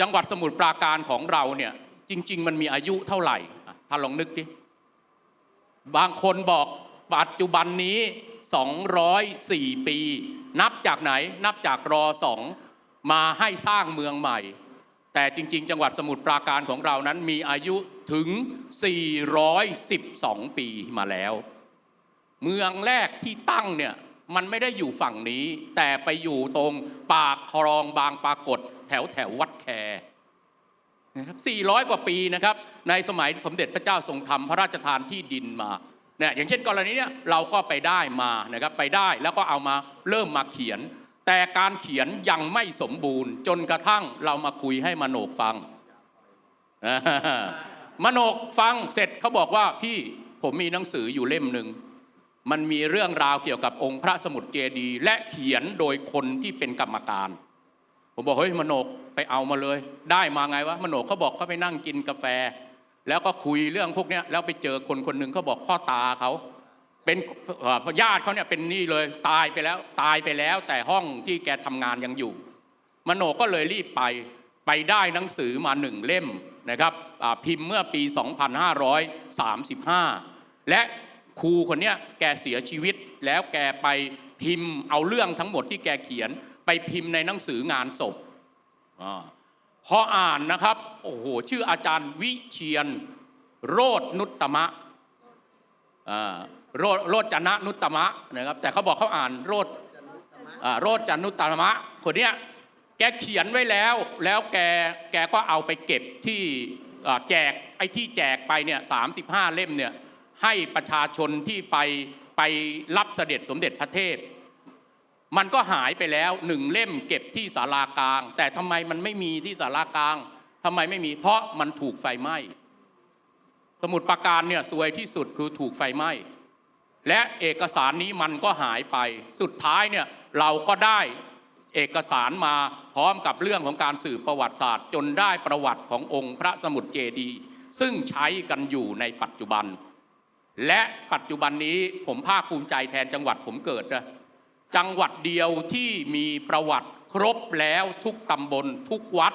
จังหวัดสมุทรปราการของเราเนี่ยจริง ๆ มันมีอายุเท่าไหร่ท่านลองนึกดิบางคนบอกปัจจุบันนี้ 204 ปี นับจากไหนนับจากรอสองมาให้สร้างเมืองใหม่ แต่จริง ๆ จังหวัดสมุทรปราการของเรานั้นมีอายุถึง 412 ปีมาแล้ว เมืองแรกที่ตั้งเนี่ยมันไม่ได้อยู่ฝั่งนี้ แต่ไปอยู่ตรงปากคลองบางปรากฏ แถวแถววัดแคนะครับ400 กว่าปีนะครับ ในสมัยสมเด็จพระเจ้าทรงธรรมพระราชทานที่ดินมาเนี่ยอย่างเช่นกรณีเนี้ยเราก็ไปได้มานะครับไปได้แล้วก็เอามาเริ่มมาเขียน แต่การเขียนยังไม่สมบูรณ์ จนกระทั่งเรามาคุยให้มโนกฟังมโนกฟังเสร็จเขาบอกว่าพี่ผมมีหนังสืออยู่เล่มหนึ่งมันมีเรื่องราวเกี่ยวกับองค์พระสมุทรเจดีย์และเขียนโดยคนที่เป็นกรรมการ ผมบอกเฮ้ยมโนกไปเอามาเลย ได้มาไงวะมโนกเขาบอกเขาไปนั่งกินกาแฟ แล้วก็คุยเรื่องพวกเนี้ยแล้วไปเจอคนคนหนึ่งเขาบอกพ่อตาเขาเป็นญาติเขาเนี่ยเป็นนี่เลยตายไปแล้วตายไปแล้ว แต่ห้องที่แกทำงานยังอยู่ มโนก็เลยรีบไปไปได้หนังสือมาหนึ่งเล่มนะครับพิมพ์เมื่อปี 2535 และครูคนเนี้ยแกเสียชีวิตแล้วแกไปพิมพ์เอาเรื่องทั้งหมดที่แกเขียน ไปพิมพ์ในหนังสืองานศพพออ่านนะครับ โอ้โห ชื่ออาจารย์วิเชียน โรดนุตตมะโรโรจนะนุตตมะนะครับ แต่เขาบอกเขาอ่านโรดโรจนุตตมะ คนเนี้ยแกเขียนไว้แล้วแล้วแกแกก็เอาไปเก็บที่แจกไอ้ที่แจกไปเนี่ยสาเล่มเนี่ยให้ประชาชนที่ไปไปรับเสด็จสมเด็จพระเทพ มันก็หายไปแล้วหนึ่งเล่มเก็บที่ศาลากลาง แต่ทำไมมันไม่มีที่ศาลากลางทำไมไม่มี เพราะมันถูกไฟไหม้สมุดปราการเนี่ยซวยที่สุดคือถูกไฟไหม้และเอกสารนี้มันก็หายไป สุดท้ายเนี่ยเราก็ได้เอกสารมาพร้อมกับเรื่องของการสืบประวัติศาสตร์ จนได้ประวัติขององค์พระสมุทรเจดีซึ่งใช้กันอยู่ในปัจจุบัน และปัจจุบันนี้ผมภาคภูมิใจแทนจังหวัดผมเกิดนะ จังหวัดเดียวที่มีประวัติครบแล้วทุกตำบลทุกวัด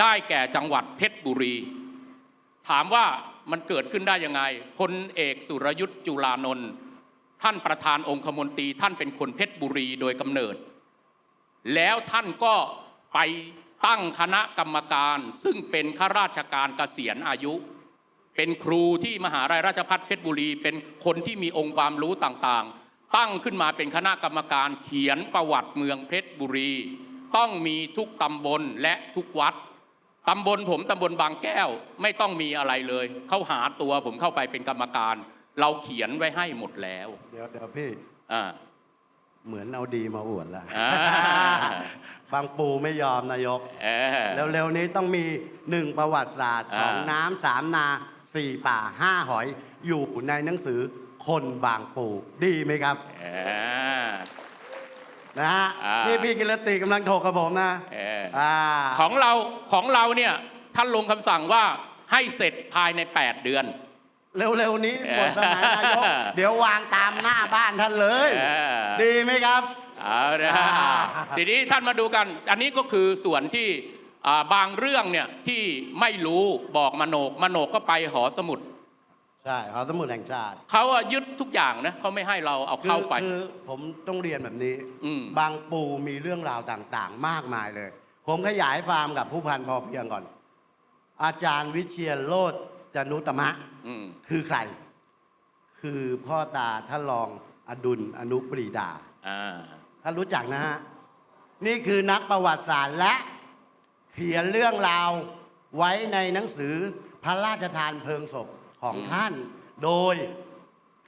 ได้แก่จังหวัดเพชรบุรี ถามว่ามันเกิดขึ้นได้ยังไงพลเอกสุรยุทธ์จุลานนท์ท่านประธานองคมนตรีท่านเป็นคนเพชรบุรีโดยกำเนิด แล้วท่านก็ไปตั้งคณะกรรมการ ซึ่งเป็นข้าราชการเกษียณอายุ เป็นครูที่มหาลัยราชภัฏเพชรบุรี เป็นคนที่มีองค์ความรู้ต่าง ตั้งขึ้นมาเป็นคณะกรรมการเขียนประวัติเมืองเพชรบุรี ต้องมีทุกตำบลและทุกวัดตำบลผมตำบลบางแก้วไม่ต้องมีอะไรเลยเขาหาตัวผมเข้าไปเป็นกรรมการ เราเขียนไว้ให้หมดแล้ว เดี๋ยวเดี๋ยวพี่อ่าเหมือนเอาดีมาอวดละอ่าบางปูไม่ยอมนายกเออเร็วๆนี้ต้องมีหนึ่งประวัติศาสตร์อ่าสองน้ำสามนาสี่ป่าห้าหอยอยู่ในหนังสือ คนบางปูดีไหมครับเออ นะฮะอ่านี่ นี่พี่กิรติกำลังถกกับผมนะเอออ่าของเราของเราเนี่ยท่านลงคำสั่งว่าให้เสร็จภายใน 8 เดือน เร็วๆนี้หมดสมัยนายกเออเดี๋ยววางตามหน้าบ้านท่านเลย เออ ดีไหมครับ เอาละอ่า ทีนี้ท่านมาดูกัน อันนี้ก็คือส่วนที่อ่าบางเรื่องเนี่ยที่ไม่รู้บอกมโนกมโนกก็ไปหอสมุด ใช่หอสมุดแห่งชาติ เขาอะยึดทุกอย่างนะเขาไม่ให้เราเอาเข้าไปคือคือผมต้องเรียนแบบนี้ อืม บางปูมีเรื่องราวต่างๆ มากมายเลย ผมขยายฟาร์มกับผู้พันพอเพียงก่อน อาจารย์วิเชียรโลดจนุตมะ อืมคือใคร คือพ่อตาท่านรองอดุลอนุปรีดา อ่าท่านรู้จักนะฮะ นี่คือนักประวัติศาสตร์และเขียนเรื่องราวไว้ในหนังสือพระราชทานเพลิงศพ ของอืมท่าน โดย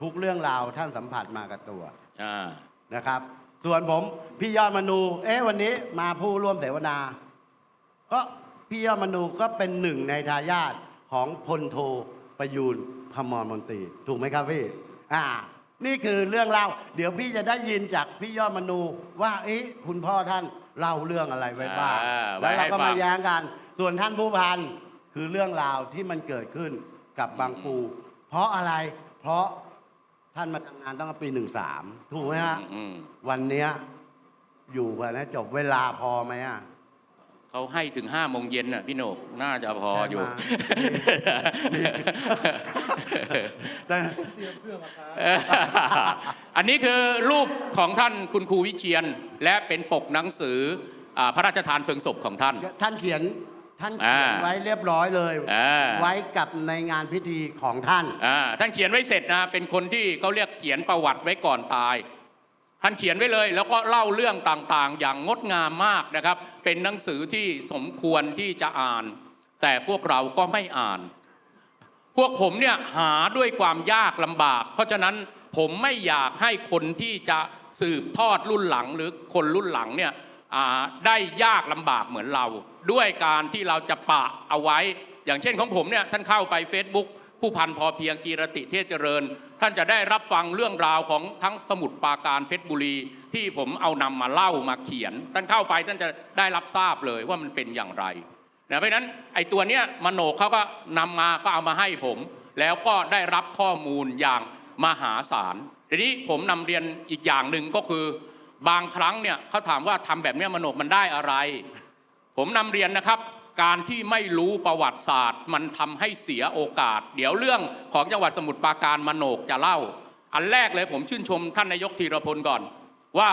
ทุกเรื่องราวท่านสัมผัสมากับตัวอ่านะครับ ส่วนผมพี่ยอดมนู เอ๊ะวันนี้มาผู้ร่วมเสวนา ก็พี่ยอดมนูก็เป็นหนึ่งในทายาทของพลโทประยูนพมรมนตรีถูกไหมครับพี่อ่า นี่คือเรื่องเล่าเดี๋ยวพี่จะได้ยินจากพี่ยอดมนูว่าเอ๊ะคุณพ่อท่านเล่าเรื่องอะไรไว้บ้างอ่าไว้แล้วเราให้ก็ฟัมาง แย้งกัน ส่วนท่านผู้พันคือเรื่องราวที่มันเกิดขึ้น กับบางปู เพราะอะไรเพราะท่านมาทำงานตั้งแต่ปีหนึ่งสามถูกไหมฮะอืมวันเนี้ยอยู่กันนะจบเวลาพอไหมอะ เขาให้ถึงห้าโมงเย็นน่ะพี่โหนกน่าจะพออยู่แต่ อันนี้คือรูปของท่านคุณครูวิเชียน และเป็นปกหนังสืออ่าพระราชทานเพลิงศพของท่าน ท่านเขียน ท่านเขียนอ่าไว้เรียบร้อยเลย อ่า ไว้กับในงานพิธีของท่าน อ่าท่านเขียนไว้เสร็จนะเป็นคนที่เขาเรียกเขียนประวัติไว้ก่อนตาย ท่านเขียนไว้เลย แล้วก็เล่าเรื่องต่างๆ อย่างงดงามมากนะครับ เป็นหนังสือที่สมควรที่จะอ่าน แต่พวกเราก็ไม่อ่าน พวกผมเนี่ยหาด้วยความยากลำบาก เพราะฉะนั้นผมไม่อยากให้คนที่จะสืบทอดรุ่นหลังหรือคนรุ่นหลังเนี่ยอ่าได้ยากลำบากเหมือนเรา ด้วยการที่เราจะปะเอาไว้ อย่างเช่นของผมเนี่ยท่านเข้าไป Facebook ผู้พันพอเพียงกีรติเทศเจริญ ท่านจะได้รับฟังเรื่องราวของทั้งสมุทรปราการเพชรบุรี ที่ผมเอานำมาเล่ามาเขียน ท่านเข้าไปท่านจะได้รับทราบเลยว่ามันเป็นอย่างไรนะเพราะนั้นไอ้ตัวเนี้ยมโนเขาก็นำมาก็เอามาให้ผม แล้วก็ได้รับข้อมูลอย่างมหาศาลทีนี้ผมนำเรียนอีกอย่างหนึ่งก็คือบางครั้งเนี่ยเขาถามว่าทำแบบเนี้ยมโนมันได้อะไร ผมนำเรียนนะครับ การที่ไม่รู้ประวัติศาสตร์ มันทำให้เสียโอกาส เดี๋ยวเรื่องของจังหวัดสมุทรปราการมโนกจะเล่า อันแรกเลยผมชื่นชมท่านนายกธีรพลก่อน ว่า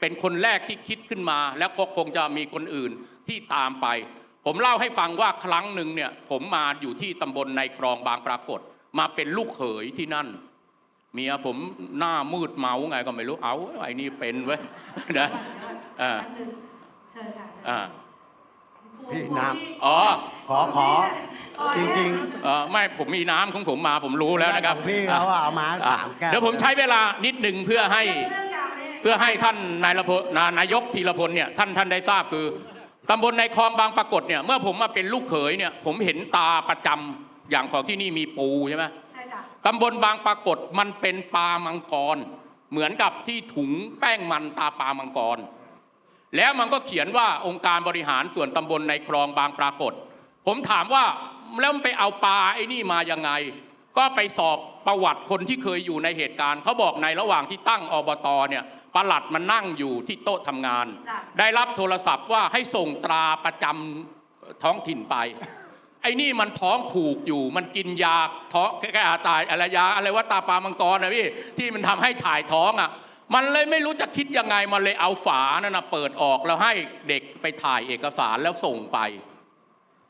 เป็นคนแรกที่คิดขึ้นมา แล้วก็คงจะมีคนอื่นที่ตามไป ผมเล่าให้ฟังว่าครั้งหนึ่งเนี่ยผมมาอยู่ที่ตำบลในคลองบางปรากฏ มาเป็นลูกเขยที่นั่นเมียผมหน้ามืดเมาไงก็ไม่รู้เอาไอ้นี่เป็นเว้ยนะอ่าเชิญค่ะอ่า พี่น้อ๋อขอขอ จริงเออไม่ผมมีน้ำของผมมาผมรู้แล้วนะครับของพี่เขาอะเอามาสามแก้วเดี๋ยวผมใช้เวลานิดหนึ่งเพื่อให้เพื่อให้ท่านนายละพลนานายกธีรพลเนี่ยท่านท่านได้ทราบคือตำบลในคลองบางปรากฏเนี่ยเมื่อผมมาเป็นลูกเขยเนี่ยผมเห็นตาประจำอย่างของที่นี่มีปูใช่ไหมใช่จ้ะตำบลบางปรากฏมันเป็นปลามังกร เหมือนกับที่ถุงแป้งมันตาปลามังกร แล้วมันก็เขียนว่าองค์การบริหารส่วนตำบลในคลองบางปรากฏ ผมถามว่าแล้วมันไปเอาปลาไอ้นี่มายังไง ก็ไปสอบประวัติคนที่เคยอยู่ในเหตุการณ์เขาบอกในระหว่างที่ตั้งอบตเนี่ยปลัดมันนั่งอยู่ที่โต๊ะทำงาน ได้รับโทรศัพท์ว่าให้ส่งตราประจำท้องถิ่นไป ไอ้นี่มันท้องผูกอยู่ มันกินยาท้องแก้ตายอะไรยาอะไรว่าตาปลามังกรนะพี่ที่มันทำให้ถ่ายท้องอะ มันเลยไม่รู้จะคิดยังไง มันเลยเอาฝานั่นนะเปิดออกแล้วให้เด็กไปถ่ายเอกสารแล้วส่งไป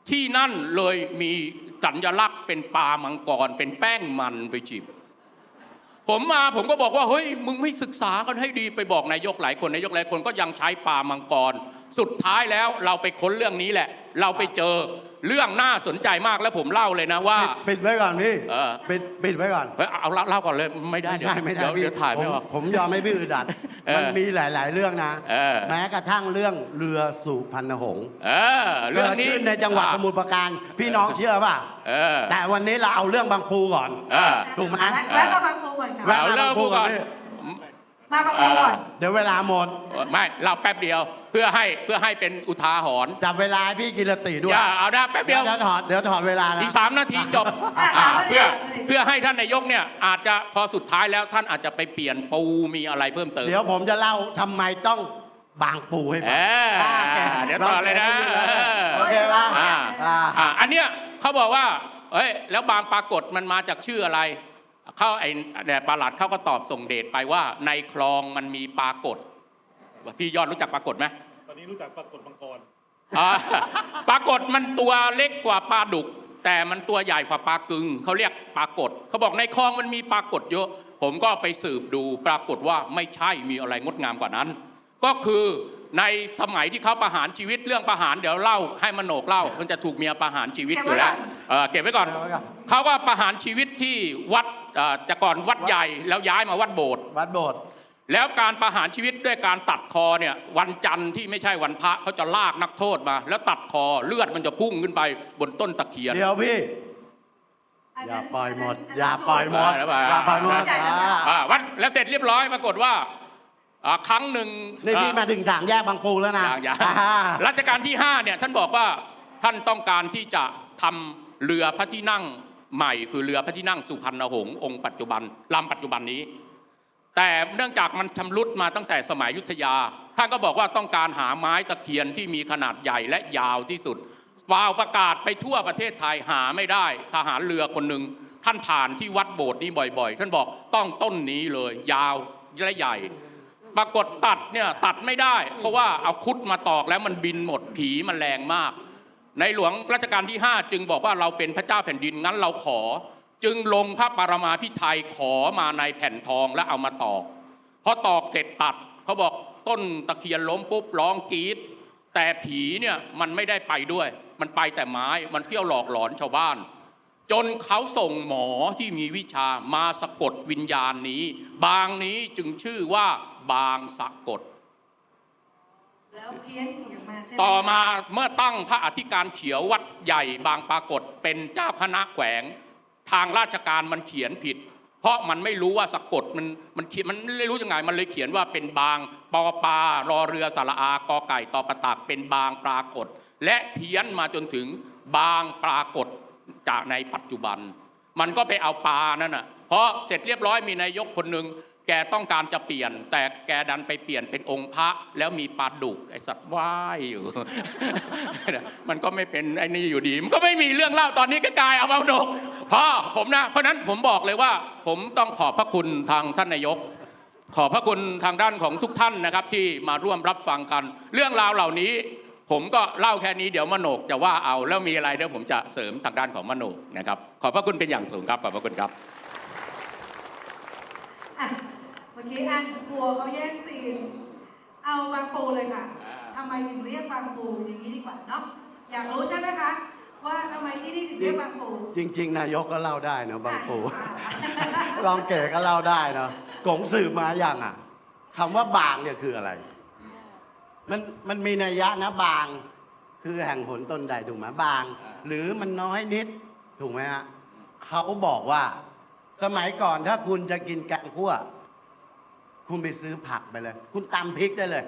ที่นั่นเลยมีสัญลักษณ์เป็นปลามังกร เป็นแป้งมันไปจิบ ผมมาผมก็บอกว่าเฮ้ยมึงไม่ศึกษากันให้ดีไปบอกนายกหลายคนนายกหลายคนก็ยังใช้ปลามังกร สุดท้ายแล้วเราไปค้นเรื่องนี้แหละ เราไปเจอเรื่องน่าสนใจมากแล้วผมเล่าเลยนะว่าๆปิดไว้ก่อนพี่เออ ปิดปิดไว้ก่อน เฮ้ยเอาเล่าเล่าก่อนเลยไม่ได้ไม่เดี๋ยวได้ไม่ได้เดี๋ยวพี่เดี๋ยวถ่ายไม่ออก ผมผมยอมให้พี่อึดอัด เออมันมีหลาย ๆ เรื่องนะ เออ แม้กระทั่งเรื่องเรือสุพรรณหงษ์เออ เรื่องนี้กิดขึ้นในจังหวัดสมุทรปราการ พี่น้องเชื่อป่ะ เออแต่วันนี้เราเอาเรื่องบางปูก่อน เออ ถูกไหมแวะมาบางปูก่อนค่ะแวะเอาเริ่มพูดก่อน มาบางปูก่อน เดี๋ยวเวลาหมด ไม่เราแป๊บเดียว เพื่อให้เพื่อให้เป็นอุทาหรณ์จับเวลาให้พี่กิรติด้วย อย่าเอานะแป๊บเดียวเดี๋ยวถอดเดี๋ยวถอดเวลานะอีกสามนาทีจบอะอ่าสามนาทีเพื่อเพื่อให้ท่านนายกเนี่ยอาจจะพอสุดท้ายแล้วท่านอาจจะไปเปลี่ยนปูมีอะไรเพิ่มเติม เดี๋ยวผมจะเล่าทำไมต้องบางปูให้ฟัเอออ่าแกเดี๋ยวต่อเลยนะโอเคป่ะอ่า อ่า อ่าอันเนี้ยเขาบอกว่าเอ้ยแล้วบางปรากฏมันมาจากชื่ออะไร เขาไอ้แดดประหลัดเขาก็ตอบส่งเดชไปว่าในคลองมันมีปรากฏ พี่ยอดรู้จักปรากฏไหมตอนนี้รู้จักปรากฏมังกรอ่าปรากฏมันตัวเล็กกว่าปลาดุก แต่มันตัวใหญ่กว่าปลากึงเขาเรียกปรากฏเขาบอกในคลองมันมีปรากฏเยอะ ผมก็ไปสืบดูปรากฏว่าไม่ใช่มีอะไรงดงามกว่านั้น ก็คือในสมัยที่เขาประหารชีวิตเรื่องประหารเดี๋ยวเล่าให้มโนกเล่า มันจะถูกเมียประหารชีวิตอยู่แล้วเออเก็บไว้ก่อนเก็บไว้ก่อนเขาก็ประหารชีวิตที่วัดเอ่อแต่ก่อนวัดใหญ่แล้วย้ายมาวัดโบสถ์วัดโบสถ์ แล้วการประหารชีวิตด้วยการตัดคอเนี่ยวันจันทร์ที่ไม่ใช่วันพระเขาจะลากนักโทษมา แล้วตัดคอเลือดมันจะพุ่งขึ้นไปบนต้นตะเคียนเดี๋ยวพี่ อย่าปล่อยหมด อย่าปล่อยหมดอย่าปล่อยอย่าปล่อยหมดอ่าอ่าวัดแล้วเสร็จเรียบร้อยปรากฏว่าอ่าครั้งหนึ่งนี่พี่อ่มาถึงสามแยกบางปูแล้วนะอย่างอย่างอ่ารัชกาลที่5เนี่ยท่านบอกว่าท่านต้องการที่จะทำเรือพระที่นั่งใหม่ คือเรือพระที่นั่งสุพรรณหงษ์องค์ปัจจุบันลำปัจจุบันนี้ แต่เนื่องจากมันชำรุดมาตั้งแต่สมัยยุทธยา ท่านก็บอกว่าต้องการหาไม้ตะเคียนที่มีขนาดใหญ่และยาวที่สุดเปล่าประกาศไปทั่วประเทศไทยหาไม่ได้ ทหารเรือคนหนึ่งท่านผ่านที่วัดโบสถ์นี้บ่อยๆ ท่านบอกต้องต้นนี้เลย ยาวและใหญ่ ปรากฏตัดเนี่ยตัดไม่ได้ เพราะว่าเอาคุดมาตอกแล้วมันบินหมดผีมันแรงมาก ในหลวงรัชกาลที่ 5 จึงบอกว่าเราเป็นพระเจ้าแผ่นดินงั้นเราขอ จึงลงพระปรมาพิไทยขอมาในแผ่นทองแล้วเอามาตอกพอตอกเสร็จตัดเขาบอกต้นตะเคียนล้มปุ๊บร้องกรีดแต่ผีเนี่ยมันไม่ได้ไปด้วย มันไปแต่ไม้มันเที่ยวหลอกหลอนชาวบ้าน จนเขาส่งหมอที่มีวิชามาสะกดวิญญาณนี้ บางนี้จึงชื่อว่าบางสะกดแล้วเพี้ยนเสียงมาใช่ไหมต่อมาเมื่อตั้งพระอธิการเขียววัดใหญ่บางปรากฏเป็นเจ้าคณะแขวง ทางราชการมันเขียนผิด เพราะมันไม่รู้ว่าสะกดมันมันเขียนมันไม่รู้ยังไงมันเลยเขียนว่าเป็นบางปอปารอเรือสระอากอไก่ตอประตากเป็นบางปรากฏ และเพี้ยนมาจนถึงบางปรากฏจากในปัจจุบัน มันก็ไปเอาปลานั่นน่ะเพราะเสร็จเรียบร้อยมีนายกคนหนึ่ง กต้องการจะเปลี่ยน แต่แกดันไปเปลี่ยนเป็นองค์พระ แล้วมีปลาดุกไอสัตว์ว่ายอยู่ มันก็ไม่เป็นไอ้นี่อยู่ดี มันก็ไม่มีเรื่องเล่าตอนนี้ก็กลายเอาปลาดุกพ่อผมนะ เพราะนั้นผมบอกเลยว่า ผมต้องขอบพระคุณทางท่านนายก ขอบพระคุณทางด้านของทุกท่านนะครับ ที่มาร่วมรับฟังกัน เรื่องราวเหล่านี้ ผมก็เล่าแค่นี้เดี๋ยวมโนกจะว่าเอาแล้วมีอะไรเดี๋ยวผมจะเสริมทางด้านของมโนกนะครับขอบพระคุณเป็นอย่างสูงครับขอบพระคุณครับ อะ มื่อกี้อันกลัวเขาแย่งซีน เอาบางปูเลยค่ะทำไมถึงเรียกบางปูอย่างนี้ดีกว่าเนาะอยากรู้ใช่ไหมคะ ว่าทำไมที่นี่ถึงเรียกบางปูจริง ๆ นายกก็เล่าได้เนอะบางปูอะลองเก๋ก็เล่าได้เนาะกงสืบมาอย่างอะคำว่าบางเนี่ยคืออะไร มันมันมีนัยยะนะบาง คือแห่งผลตนใดถูกไหมบาง หรือมันน้อยนิดถูกไหมฮะเขาบอกว่า สมัยก่อนถ้าคุณจะกินแกงคั่ว คุณไปซื้อผักไปเลย คุณตำพริกได้เลย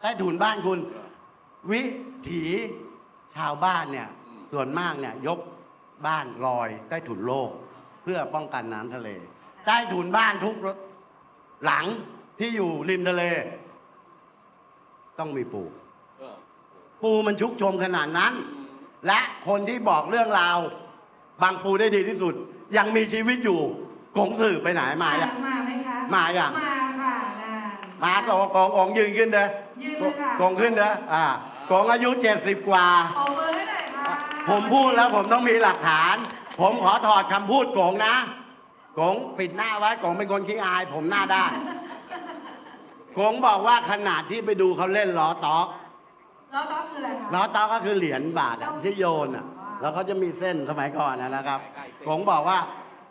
ใต้ถุนบ้านคุณ วิถีชาวบ้านเนี่ย ส่วนมากเนี่ยยกบ้านลอยใต้ถุนโลก เพื่อป้องกันน้ำทะเล ใต้ถุนบ้านทุกหลังที่อยู่ริมทะเล ต้องมีปู ปูมันชุกชมขนาดนั้น และคนที่บอกเรื่องราว บางปูได้ดีที่สุด ยังมีชีวิตอยู่กงสื่อไปไหนมาอะ มาไหมคะ มายังมาค่ะนะ มากองกองกองยืนขึ้นเด้อยืนเลยค่ะ กองขึ้นเด้ออ่ากองอายุเจ็ดสิบกว่า ขอมือให้หน่อยค่ะผมพูดแล้วผมต้องมีหลักฐาน ผมขอถอดคำพูดกงนะกงปิดหน้าไว้กงเป็นคนขี้อาย ผมหน้าด้านกงบอกว่าขนาดที่ไปดูเขาเล่นล้อต๊อก แล้วก็คืออะไรคะ ล้อต๊อกก็คือเหรียญบาทอะที่โยนอะแล้วเขาจะมีเส้นสมัยก่อนนะนะครับกงบอกว่า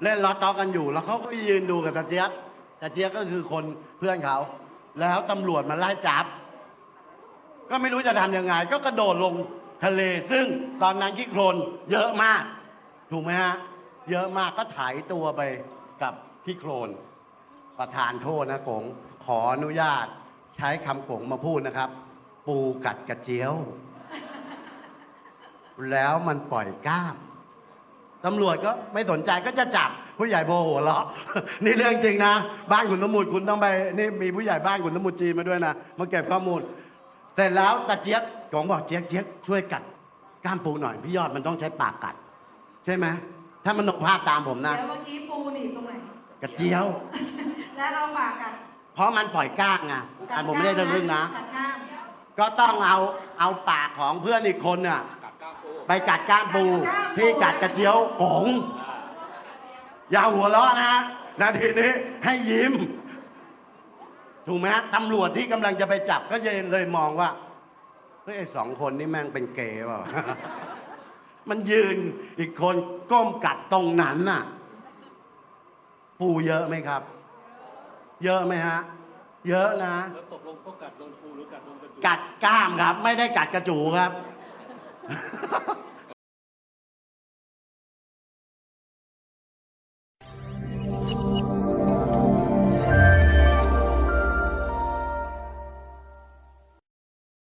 เล่นล้อต๊อกกันอยู่ แล้วเขาก็ไปยืนดูกับตาเจี๊ยบตาเจี๊ยบก็คือคนเพื่อนเขา แล้วตำรวจมาไล่จับ ก็ไม่รู้จะทำยังไง ก็กระโดดลงทะเลซึ่งตอนนั้นขี้โคลนเยอะมาก ถูกไหมฮะ เยอะมากก็ถ่ายตัวไปกับขี้โคลนประธานโทษนะกงขออนุญาตใช้คำกงมาพูดนะครับ ปูกัดกระเจียว แล้วมันปล่อยก้ามตำรวจก็ไม่สนใจก็จะจับ ผู้ใหญ่โบหัวเราะนี่เรื่องจริงนะ บ้านขุนสมุทรคุณต้องไปนี่มีผู้ใหญ่บ้านขุนสมุทรจีนมาด้วยนะมาเก็บข้อมูลเสร็จแล้วตาเจี๊ยบกงบอกเจี๊ยบเจี๊ยบช่วยกัดกล้ามปูหน่อยพี่ยอดมันต้องใช้ปากกัด ใช่ไหมถ้ามันนกภาพตามผมนะแล้วเมื่อกี้ปูหนีบตรงไหนกระเจียว แล้วเอาปากกัดเพราะมันปล่อยกล้างไงอันผมไม่ได้ทะลึ่งนะกัดก้ามก็ต้องเอาเอาปากของเพื่อนอีกคนน่ะไปกัดก้ามปูที่กัดกระเจียวกง อย่าหัวเราะนะฮะนาทีนี้ให้ยิ้ม ถูกไหมฮะตำรวจที่กำลังจะไปจับก็เลยมองว่าเฮ้ยไอ้สองคนนี่แม่งเป็นเกย์เปล่า มันยืนอีกคนก้มกัดตรงนั้นน่ะ ปูเยอะไหมครับ เยอะไหมฮะ เยอะนะ แล้วตกลงเขากัดโดนปูหรือกัดโดนกระจุกกัดกล้ามครับ ไม่ได้กัดกระจูครับ